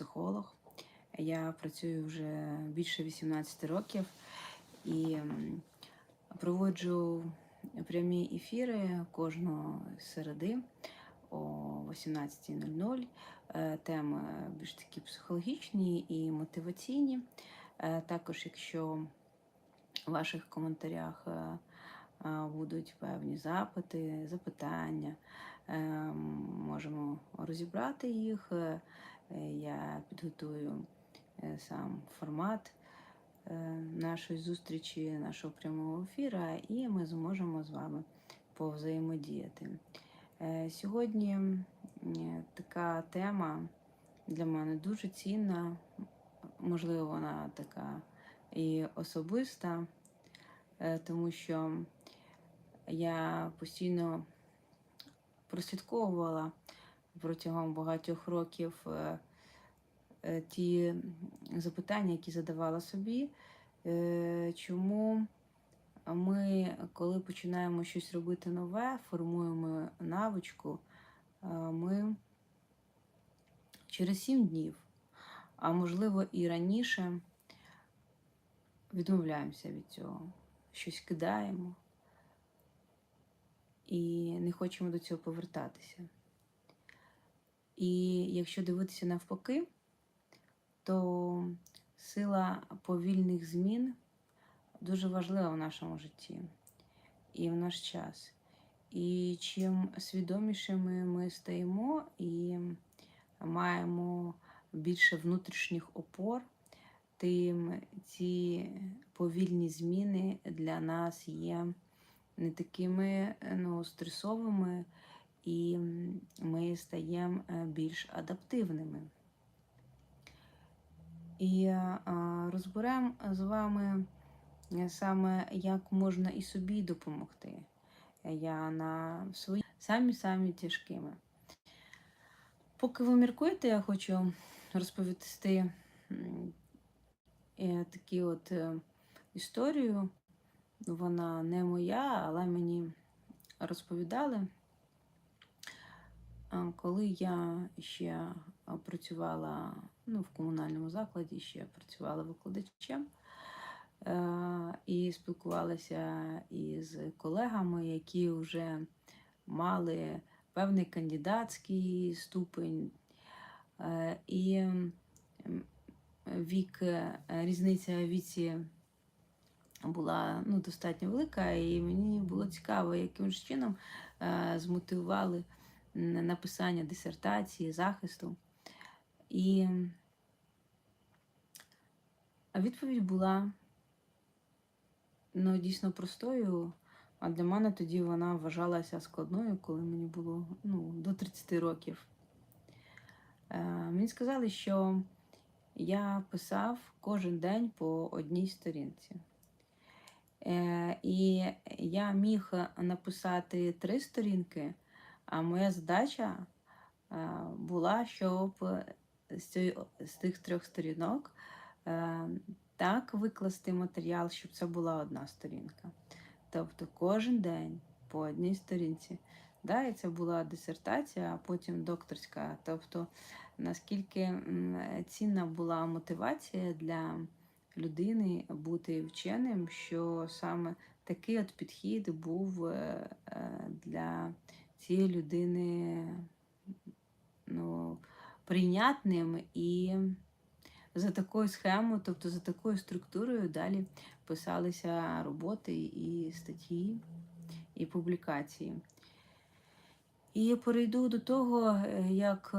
психолог. Я працюю вже більше 18 років і проводжу прямі ефіри кожного середи о 18.00. Е, Теми більш такі психологічні і мотиваційні. Е, Також, якщо в ваших коментарях е, будуть певні запити, запитання, можемо розібрати їх. Е, Я підготую е, сам формат е, нашої зустрічі, нашого прямого ефіра, і ми зможемо з вами повзаємодіяти. Сьогодні така тема для мене дуже цінна, можливо, вона така і особиста, тому що я постійно прослідковувала протягом багатьох років е, е, ті запитання, які задавала собі, е, чому ми, коли починаємо щось робити нове, формуємо навичку, ми через сім днів, а можливо і раніше, відмовляємося від цього, щось кидаємо і не хочемо до цього повертатися. І якщо дивитися навпаки, то сила повільних змін дуже важлива в нашому житті і в наш час. І чим свідомішими ми стаємо і маємо більше внутрішніх опор, тим ці повільні зміни для нас є не такими ну, стресовими, і ми стаємо е, більш адаптивними. І е, розберемо з вами е, саме, як можна і собі допомогти. Я на свої самі-самі тяжкими. Поки ви міркуєте, я хочу розповісти е, от історію. Вона не моя, але мені розповідали. А, Коли я ще працювала ну, в комунальному закладі, ще працювала викладачем е, і спілкувалася із колегами, які вже мали певний кандидатський ступень, Е, і вік, е, різниця віці була ну, достатньо велика, і мені було цікаво, яким ж чином е, змотивували написання дисертації, захисту. І відповідь була ну, дійсно простою, а для мене тоді вона вважалася складною, коли мені було ну, до 30 років. Е, Мені сказали, що я писав кожен день по одній сторінці. Е, І я міг написати три сторінки, а моя задача була, щоб з, тих трьох сторінок е, так викласти матеріал, щоб це була одна сторінка. Тобто кожен день по одній сторінці. Да, і це була дисертація, а потім докторська. Тобто, наскільки цінна була мотивація для людини бути вченим, що саме такий от підхід був е, е, для цієї людини ну, прийнятним і за такою схемою, тобто за такою структурою, далі писалися роботи і статті, і публікації. І перейду до того, як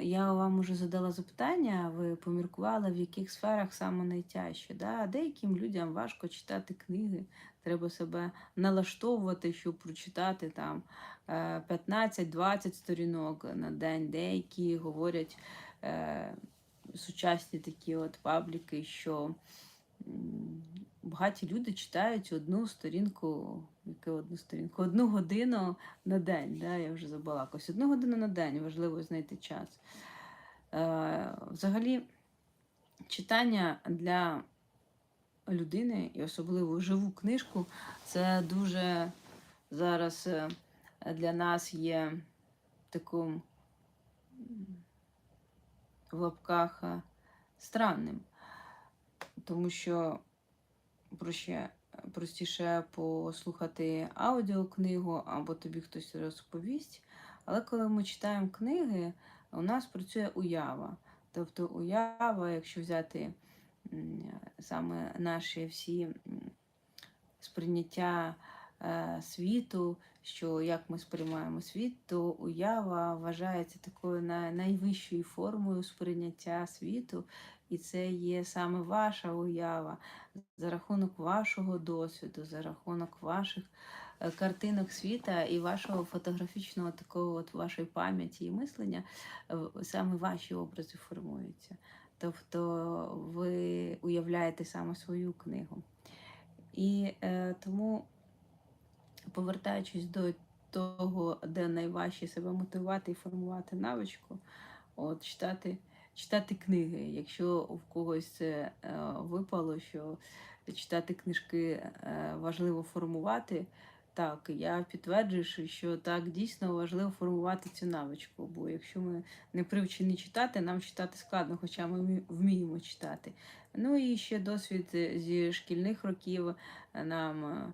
я вам уже задала запитання, ви поміркували, в яких сферах саме найтяжче. Да? Деяким людям важко читати книги, треба себе налаштовувати, щоб прочитати там е, 15-20 сторінок на день. Деякі говорять е, сучасні такі от пабліки, що багаті люди читають одну сторінку, яку одну сторінку, одну годину на день. Да? Я вже забалакалась. Одну годину на день важливо знайти час. Е, взагалі, читання для людини, і особливо живу книжку, це дуже зараз е, для нас є таким в лапках е, странним. Тому що проще, простіше послухати аудіокнигу або тобі хтось розповість. Але коли ми читаємо книги, у нас працює уява. Тобто уява, якщо взяти саме наші всі сприйняття е, світу, що як ми сприймаємо світ, то уява вважається такою найвищою формою сприйняття світу, і це є саме ваша уява за рахунок вашого досвіду, за рахунок ваших е, картинок світа і вашого фотографічного такого от вашої пам'яті і мислення, саме ваші образи формуються. Тобто ви уявляєте саме свою книгу. І е, тому, повертаючись до того, де найважче себе мотивувати і формувати навичку, от читати, читати книги. Якщо в когось це е, випало, що читати книжки е, важливо формувати. Так, я підтверджую, що- так дійсно важливо формувати цю навичку. Бо якщо ми не привчені читати, нам читати складно, хоча ми вміємо читати. Ну і ще досвід е, зі шкільних років нам е,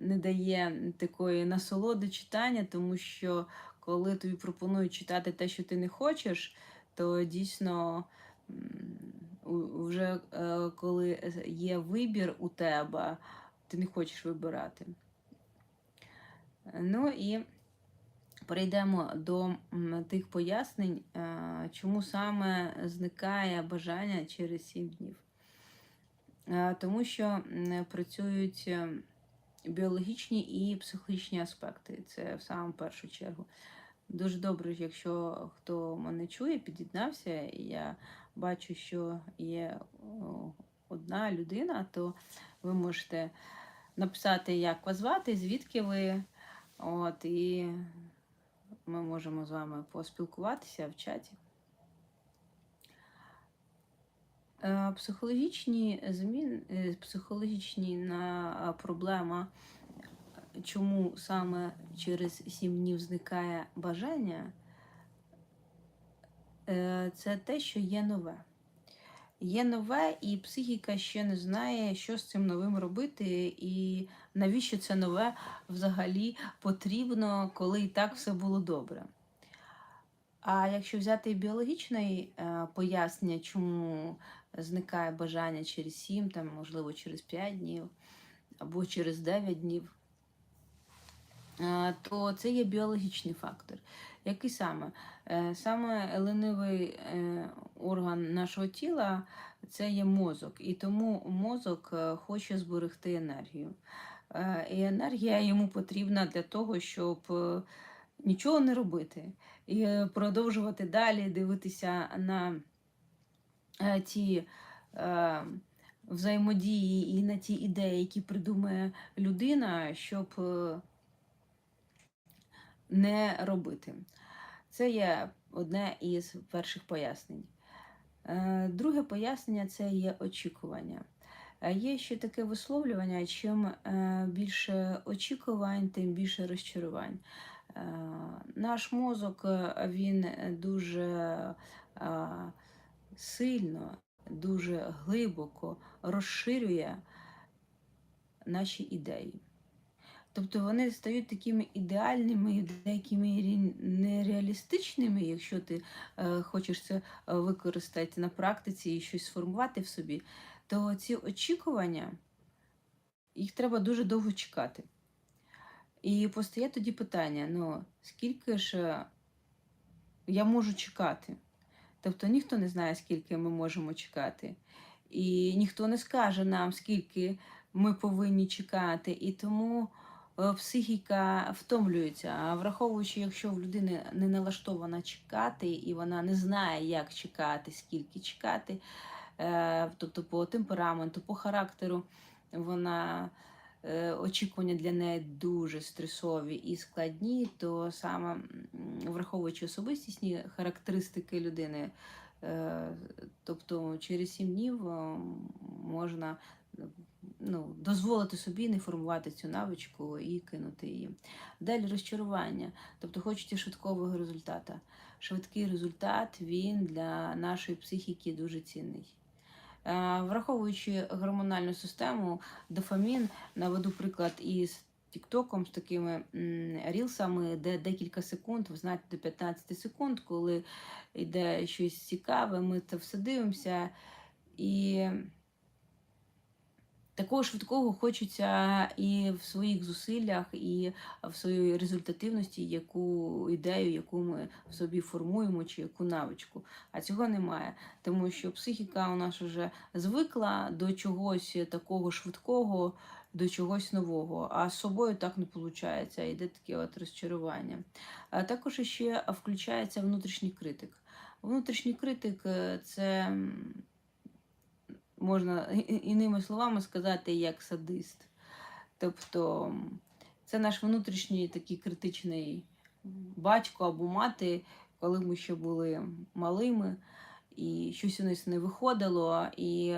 не дає такої насолоди читання, тому що коли тобі пропонують читати те, що ти не хочеш, то дійсно вже е, коли є вибір у тебе, ти не хочеш вибирати. Ну і перейдемо до тих пояснень, е, чому саме зникає бажання через 7 днів. Е, Тому що працюють е, біологічні і психологічні аспекти. Це в саму першу чергу. Дуже добре, якщо хто мене чує, під'єднався, і я бачу, що є одна людина, то ви можете написати, як вас звати, звідки ви. От, і ми можемо з вами поспілкуватися в чаті. Е, Психологічні зміни, е, психологічні на проблема, чому саме через 7 днів зникає бажання, е, це те, що є нове. Є нове, і психіка ще не знає, що з цим новим робити, і навіщо це нове взагалі потрібно, коли і так все було добре. А якщо взяти біологічне е, пояснення, чому зникає бажання через 7, там, можливо, через 5 днів або через 9 днів, е, то це є біологічний фактор. Який саме? Е, Саме ленивий орган нашого тіла це є мозок, і тому мозок хоче зберегти енергію. Е, І енергія йому потрібна для того, щоб е, нічого не робити і продовжувати далі дивитися на е, ті взаємодії і на ті ідеї, які придумає людина, щоб не робити. Це є одне із перших пояснень. Друге пояснення це є очікування. Е, Є ще таке висловлювання: чим е, більше очікувань, тим більше розчарувань. Е, Наш мозок він дуже сильно, дуже глибоко розширює наші ідеї. Тобто вони стають такими ідеальними мірі нереалістичними, якщо ти хочеш це використати на практиці і щось сформувати в собі, то ці очікування, їх треба дуже довго чекати. І постає тоді питання: ну, скільки ж е, я можу чекати? Тобто ніхто не знає, скільки ми можемо чекати. І ніхто не скаже нам, скільки ми повинні чекати. І тому е, психіка втомлюється. А враховуючи, якщо в людини не налаштована чекати, і вона не знає, як чекати, скільки чекати, тобто по темпераменту, по характеру, вона е, очікування для неї дуже стресові і складні, то саме враховуючи особистісні характеристики людини, е, тобто через сім днів е, можна ну, дозволити собі не формувати цю навичку і кинути її. Далі розчарування. Тобто хочете швидкого результату. Швидкий результат він для нашої психіки дуже цінний. Е, Враховуючи гормональну систему, дофамін, наведу приклад із Тіктоком, з такими рілсами, де декілька секунд, ви знаєте, до 15 секунд, коли йде щось цікаве, ми це все дивимося. І такого швидкого хочеться і в своїх зусиллях, і в своїй результативності, яку ідею, яку ми в собі формуємо, чи яку навичку. А цього немає, тому що психіка у нас вже звикла до чогось такого швидкого, до чогось нового. А з собою так не виходить, йде таке от розчарування. А також ще включається внутрішній критик. Внутрішній критик е, це можна іними словами сказати, як садист. Тобто це наш внутрішній такий критичний батько або мати, коли ми ще були малими, і щось у нас не виходило, і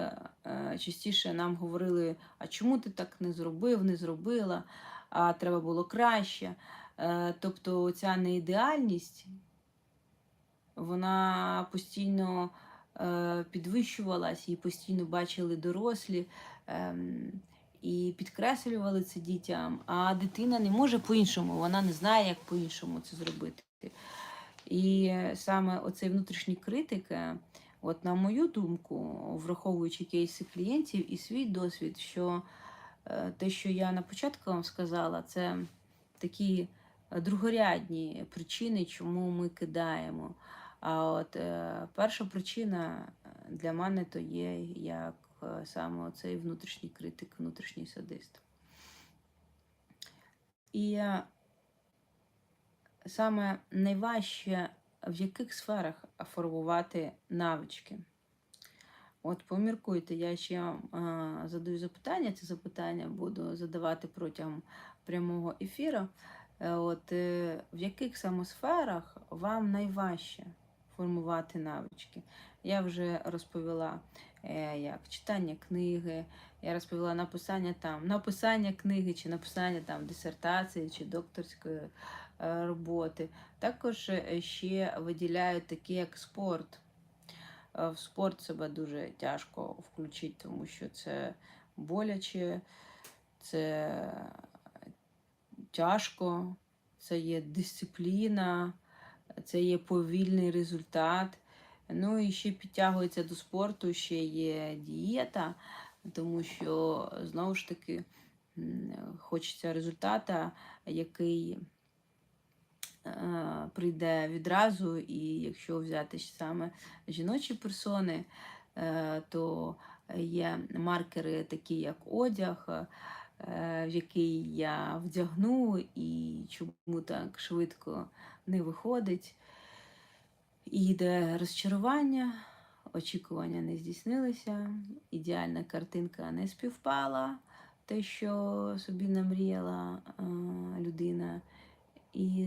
е, частіше нам говорили, а чому ти так не зробив, не зробила, а треба було краще. Е, тобто ця неідеальність, вона постійно підвищувалась, її постійно бачили дорослі ем, і підкреслювали це дітям. А дитина не може по-іншому, вона не знає, як по-іншому це зробити. І саме оцей внутрішній критик, е, от на мою думку, враховуючи кейси клієнтів і свій досвід, що е, те, що я на початку вам сказала, це такі е, другорядні причини, чому ми кидаємо. А от е, перша причина е, для мене то є як е, саме цей внутрішній критик, внутрішній садист. І саме найважче в яких сферах формувати навички. От поміркуйте, я ще е, задаю запитання. Ці запитання буду задавати протягом прямого ефіру. Е, От е, в яких саме сферах вам найважче формувати навички? Я вже розповіла, е, як читання книги, я розповіла написання там, написання книги, чи написання там дисертації, чи докторської е, роботи. Також е, ще виділяють такі, як спорт. В спорт себе дуже тяжко включити, тому що це боляче, це тяжко, це є дисципліна, це є повільний результат. Ну і ще підтягується до спорту, ще є дієта, тому що знову ж таки хочеться результата, який е, прийде відразу, і якщо взяти саме жіночі персони, е, то є маркери, такі як одяг, в який я вдягну, і чому так швидко не виходить. І йде розчарування, очікування не здійснилися, ідеальна картинка не співпала, те, що собі намріяла е, людина. І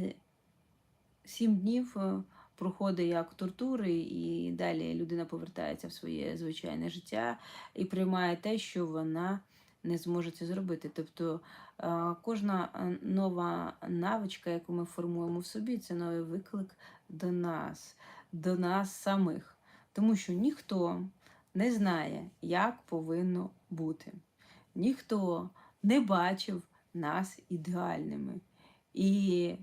сім днів е, проходить як тортури, і далі людина повертається в своє звичайне життя і приймає те, що вона не зможе зробити. Тобто е, кожна е, нова навичка, яку ми формуємо в собі, це новий виклик до нас, до нас самих. Тому що ніхто не знає, як повинно бути. Ніхто не бачив нас ідеальними. І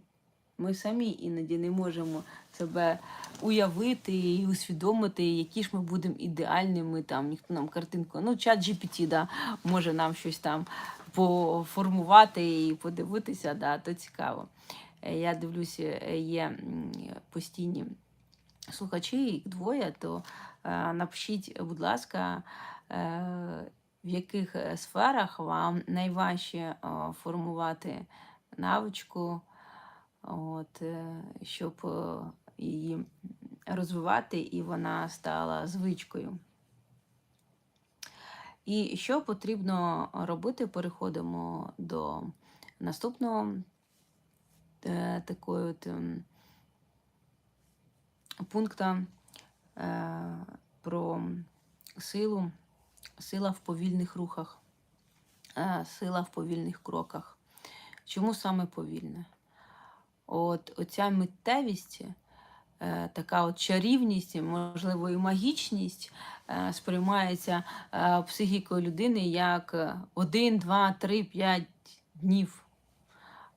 ми самі іноді не можемо себе уявити і усвідомити, які ж ми будемо ідеальними. Там ніхто нам картинку. Ну, чат GPT, да, може нам щось там поформувати і подивитися, да, то цікаво. Е, Я дивлюся, е, є постійні слухачі, їх двоє, то е, напишіть, будь ласка, в яких сферах вам найважче формувати навичку, от, е, щоб е, її розвивати і вона стала звичкою. І що потрібно робити? Переходимо до наступного е, такої от, ем, пункта е, про силу, сила в повільних рухах. сила в повільних кроках. Чому саме повільне? От оця миттєвість, е, така от чарівність, можливо, і магічність е, сприймається е, психікою людини як один, 1, 2, 3, 5 днів.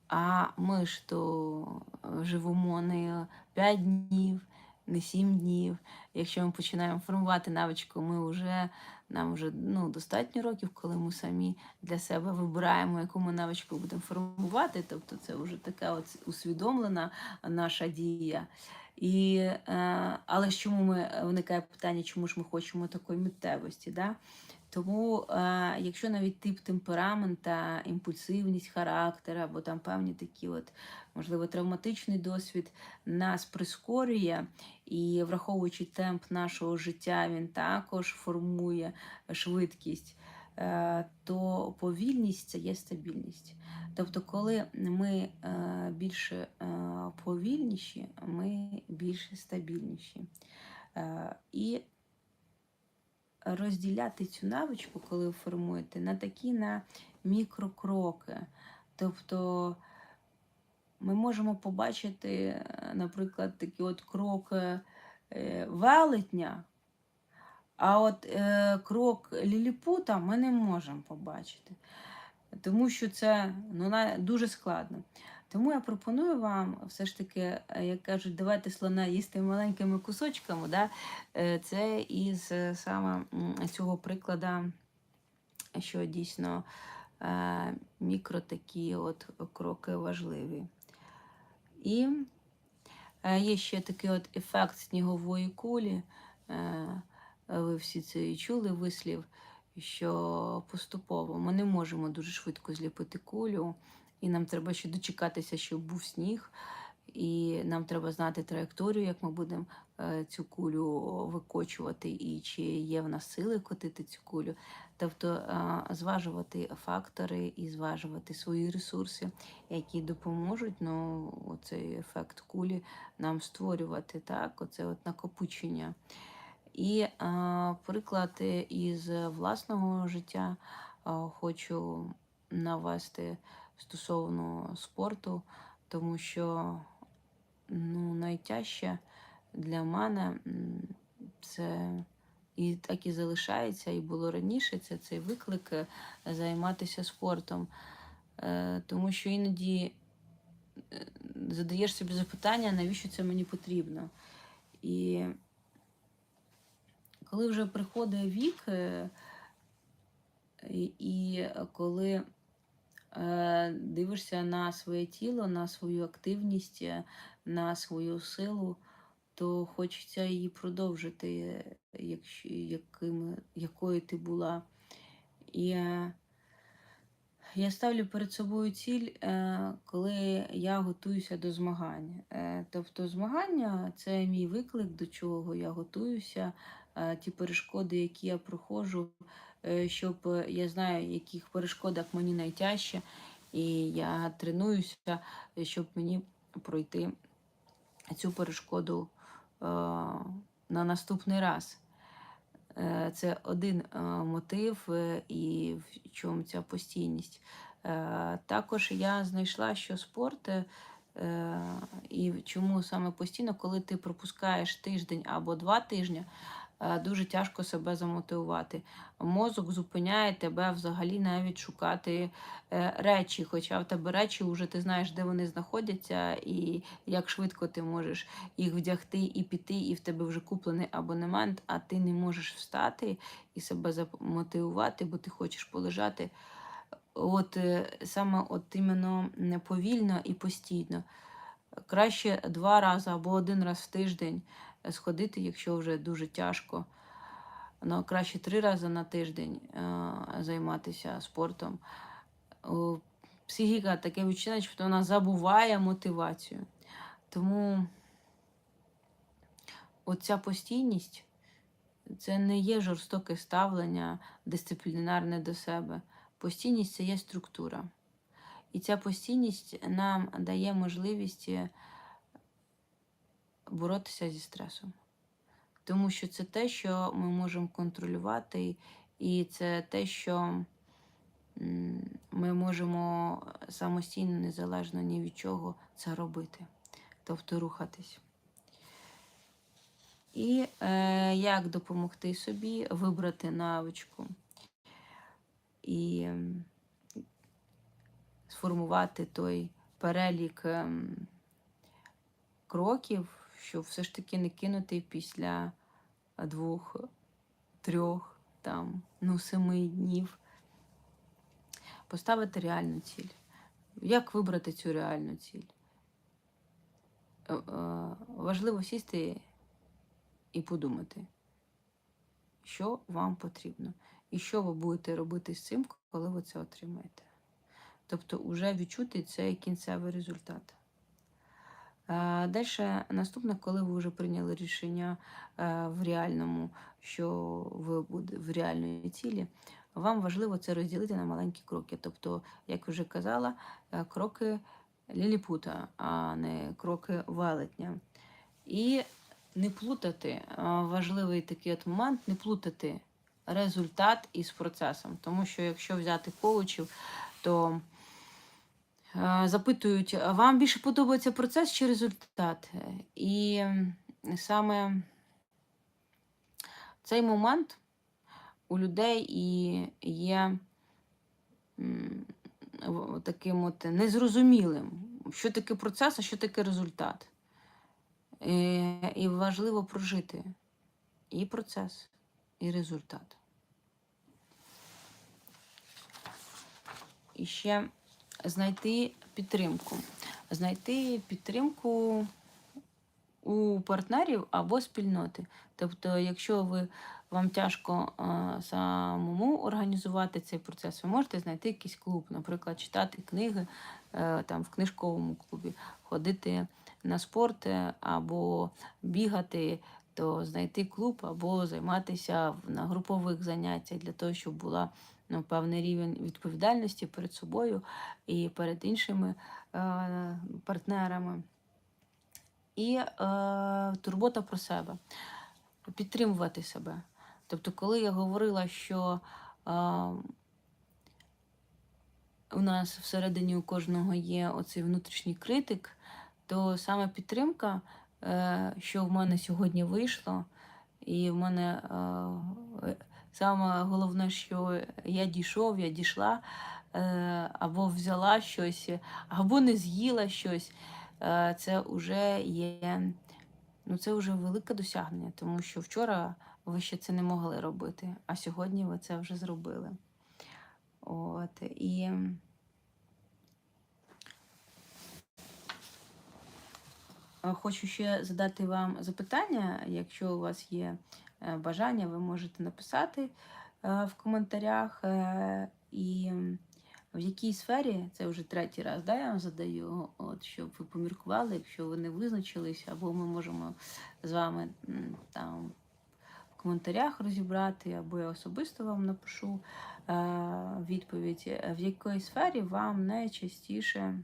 А ми ж то живемо не 5 днів, не 7 днів. Якщо ми починаємо формувати навичку, ми вже нам вже ну, достатньо років, коли ми самі для себе вибираємо, яку ми навичку будемо формувати. Тобто це вже така от усвідомлена наша дія. І, е, але чому ми виникає питання, чому ж ми хочемо такої миттєвості? Да? Тому, е, якщо навіть тип темперамента, імпульсивність характера, або там певні такі, от, можливо, травматичний досвід нас прискорює, і враховуючи темп нашого життя, він також формує швидкість, е, то повільність це є стабільність. Тобто, коли ми е, більше е, повільніші, ми більше стабільніші. І розділяти цю навичку, коли ви формуєте, на такі на мікрокроки. Тобто ми можемо побачити, наприклад, такий от крок е, е, велетня, а от е, крок ліліпута ми не можемо побачити. Тому що це ну, дуже складно. Тому я пропоную вам все ж таки, е, як кажуть, давайте слона їсти маленькими кусочками. Да? Е, Це із е, саме цього приклада, що дійсно е, мікро такі от кроки важливі. І е, є ще такий от ефект снігової кулі. Е, Ви всі це і чули вислів, що поступово ми не можемо дуже швидко зліпити кулю, і нам треба ще дочекатися, щоб був сніг. І нам треба знати траєкторію, як ми будемо е, цю кулю викочувати, і чи є в нас сили котити цю кулю. Тобто е, зважувати фактори і зважувати свої ресурси, які допоможуть ну, оцей ефект кулі нам створювати, так, оце от накопичення. І е, приклад із власного життя хочу навести стосовно спорту, тому що ну, найтяжче для мене це і так і залишається, і було раніше це цей виклик е, займатися спортом. Е, Тому що іноді е, задаєш собі запитання, навіщо це мені потрібно. І коли вже приходить вік, і- коли дивишся на своє тіло, на свою активність, е, на свою силу, то хочеться її продовжити, якщо, яким, якою ти була. І я ставлю перед собою ціль, коли я готуюся до змагань. Е, Тобто змагання це мій виклик, до чого я готуюся, е, ті перешкоди, які я проходжу, щоб е, я знаю, яких перешкодах мені найтяжче, і я тренуюся, е, щоб мені пройти цю перешкоду е, на наступний раз. Е, Це один е, мотив, е, і в чому ця постійність. Е, Також я знайшла, що спорт е, е, і чому саме постійно, коли ти пропускаєш тиждень або два тижні, е, дуже тяжко себе замотивувати. Мозок зупиняє тебе взагалі навіть шукати е, речі, хоча в тебе речі вже ти знаєш, де вони знаходяться, і як швидко ти можеш їх вдягти і піти, і в тебе вже куплений абонемент, а ти не можеш встати і себе замотивувати, бо ти хочеш полежати. От е, саме от іменно повільно і постійно. Краще два рази або один раз в тиждень сходити, якщо вже дуже тяжко. Ну, краще три рази на тиждень е, займатися спортом. Психіка таке відчуття, що вона забуває мотивацію. Тому оця постійність це не є жорстоке ставлення дисциплінарне до себе. Постійність це є структура. І ця постійність нам дає можливість боротися зі стресом. Тому що це те, що ми можемо контролювати, і це те, що ми можемо самостійно, незалежно ні від чого це робити, тобто рухатись. І е, як допомогти собі вибрати навичку і сформувати той перелік кроків, щоб все ж таки не кинути після двох, трьох, там, ну, семи днів. Поставити реальну ціль. Як вибрати цю реальну ціль? Е, е, Важливо сісти і подумати, що вам потрібно, і що ви будете робити з цим, коли ви це отримаєте. Тобто, вже відчути цей кінцевий результат. Далі наступне, коли ви вже прийняли рішення е, в реальному, що ви буде в реальної цілі, вам важливо це розділити на маленькі кроки. Тобто, як вже казала, е, кроки ліліпута, а не кроки велетня. І не плутати, е, важливий такий от момент, не плутати результат із процесом. Тому що якщо взяти коучів, то е, запитують, вам більше подобається процес чи результат? І саме цей момент у людей і є таким от незрозумілим, що таке процес, а що таке результат. Е, І важливо прожити і процес, і результат. І ще знайти підтримку. Знайти підтримку у партнерів або спільноти. Тобто, якщо ви вам тяжко а, самому організувати цей процес, ви можете знайти якийсь клуб, наприклад, читати книги е, там в книжковому клубі, ходити на спорт е, або бігати, то знайти клуб або займатися на групових заняттях для того, щоб була ну, певний рівень відповідальності перед собою і перед іншими е, партнерами. І е, турбота про себе, підтримувати себе. Тобто, коли я говорила, що е, у нас всередині у кожного є оцей внутрішній критик, то саме підтримка, е, що в мене сьогодні вийшло, і в мене е, саме головне, що я дійшов, я дійшла, е, або взяла щось, або не з'їла щось. Е, це вже є ну, це вже велике досягнення, тому що вчора ви ще це не могли робити, а сьогодні ви це вже зробили. От, і хочу ще задати вам запитання. Якщо у вас є бажання, ви можете написати е, в коментарях. е, І в якій сфері, це вже третій раз, да, я вам задаю, от, щоб ви поміркували, якщо ви не визначились, або ми можемо з вами там в коментарях розібрати, або я особисто вам напишу е, відповідь, е, в якій сфері вам найчастіше,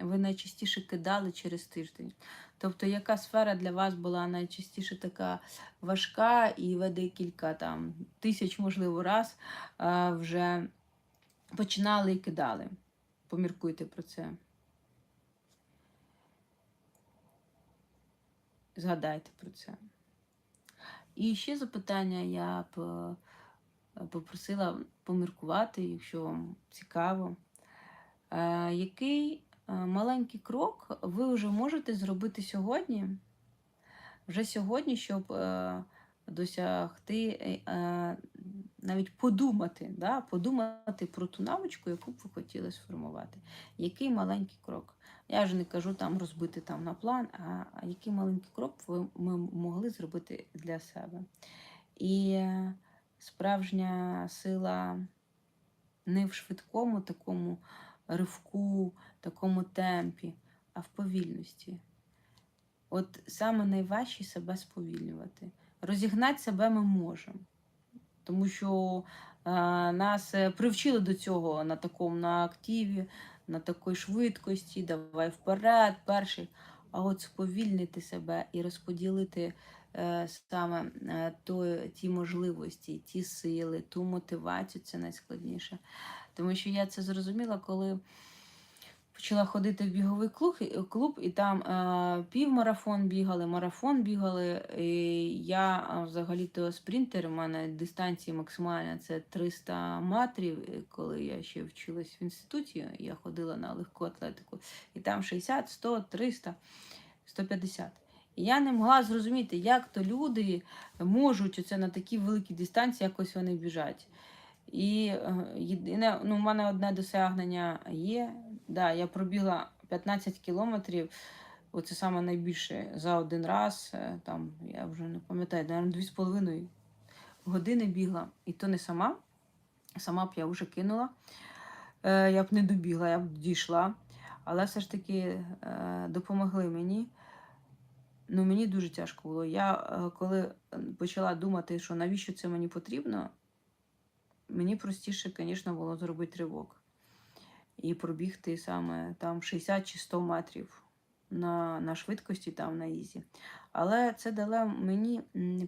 ви найчастіше кидали через тиждень. Тобто, яка сфера для вас була найчастіше така важка, і ви декілька там тисяч, можливо, раз вже починали і кидали. Поміркуйте про це. Згадайте про це. І ще запитання я б е, попросила поміркувати, якщо вам цікаво. Е, Який маленький крок ви вже можете зробити сьогодні? Вже сьогодні, щоб е, досягти, е, е, навіть подумати, да, подумати про ту навичку, яку б ви хотіли сформувати. Який маленький крок? Я вже не кажу там розбити там на план, а, який маленький крок ви ми могли зробити для себе. І е, справжня сила не в швидкому такому ривку, такому темпі, а в повільності. От саме найважче себе сповільнювати. Розігнати себе ми можемо. Тому що е, нас е, привчили до цього на такому на активі, на такій швидкості, давай вперед, перший. А от сповільнити себе і розподілити е, саме е, то, ті можливості, ті сили, ту мотивацію це найскладніше. Тому що я це зрозуміла, коли почала ходити в біговий клуб, і- клуб і там е, півмарафон бігали, марафон бігали. І я взагалі-то спринтер, у мене дистанція максимальна це 300 метрів. Коли я ще вчилась в інституті, я ходила на легку атлетику. І там 60, 100, 300, 150. І я не могла зрозуміти, як то люди можуть оце на такій великій дистанції якось вони біжать. І е, єдине, ну, у мене одне досягнення є. Да, я пробігла 15 кілометрів. Оце саме найбільше за один раз. Е, Там, я вже не пам'ятаю, навіть 2,5 години бігла. І то не сама. Сама б я вже кинула. Е, Я б не добігла, я б дійшла. Але все ж таки е, допомогли мені. Ну, мені дуже тяжко було. Я е, коли почала думати, що навіщо це мені потрібно, мені простіше, звісно, було зробити ривок і пробігти саме там 60 чи 100 метрів на, на швидкості, там на ізі. Але це дало мені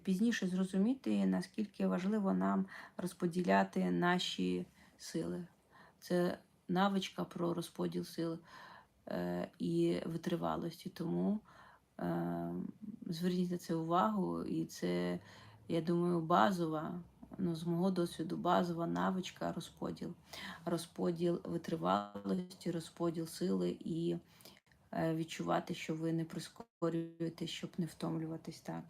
пізніше зрозуміти, наскільки важливо нам розподіляти наші сили. Це навичка про розподіл сил е, і витривалості. Тому е, зверніть на це увагу, і це, я думаю, базова, ну, з мого досвіду, базова навичка розподіл. Розподіл витривалості, розподіл сили і е, відчувати, що ви не прискорюєте, щоб не втомлюватись так.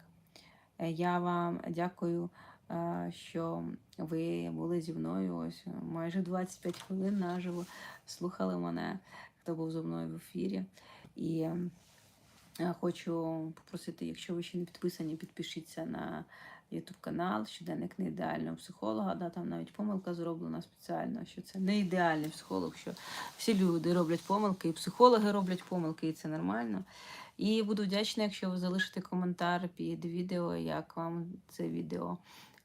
Е, Я вам дякую, е, що ви були зі мною ось майже 25 хвилин наживо, слухали мене, хто був зі мною в ефірі. І хочу попросити, якщо ви ще не підписані, підпишіться на YouTube канал Щоденник не ідеального психолога. Да, там навіть помилка зроблена спеціально, що це не ідеальний психолог, що всі люди роблять помилки, і психологи роблять помилки, і це нормально. І буду вдячна, якщо ви залишите коментар під відео, як вам це відео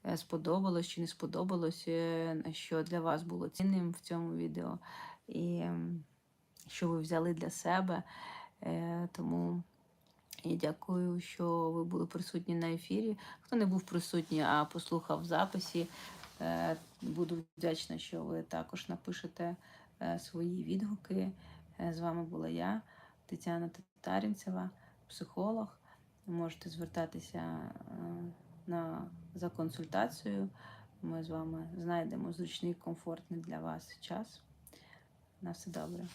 е, сподобалось чи не сподобалось, е, що для вас було цінним в цьому відео, і що ви взяли для себе. Е, Тому я дякую, що ви були присутні на ефірі. Хто не був присутній, а послухав записі, е, буду вдячна, що ви також напишете е, свої відгуки. Е, З вами була я, Тетяна Татарінцева, психолог. Можете звертатися на, за консультацією. Ми з вами знайдемо зручний, комфортний для вас час. На все добре.